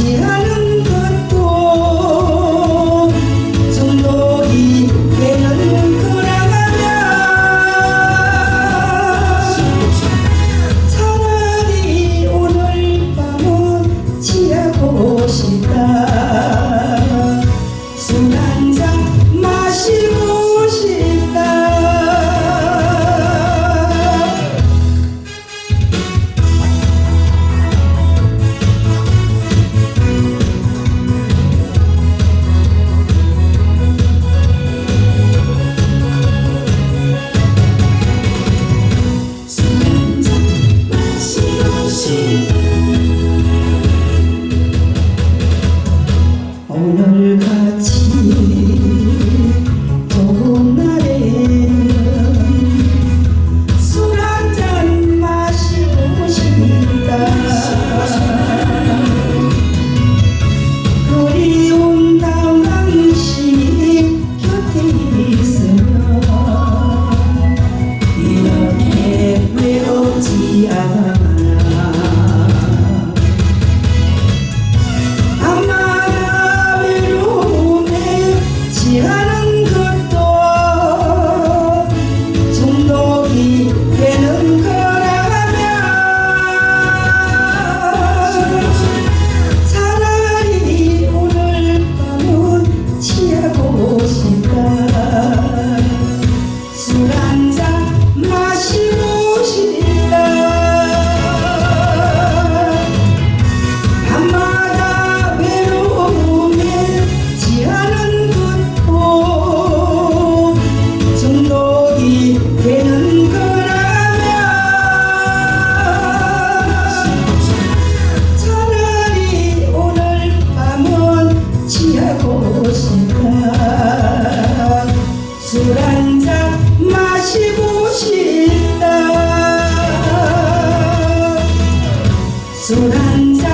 Yeah. 술 한 잔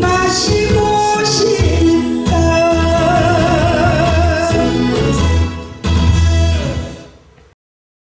마시고 싶다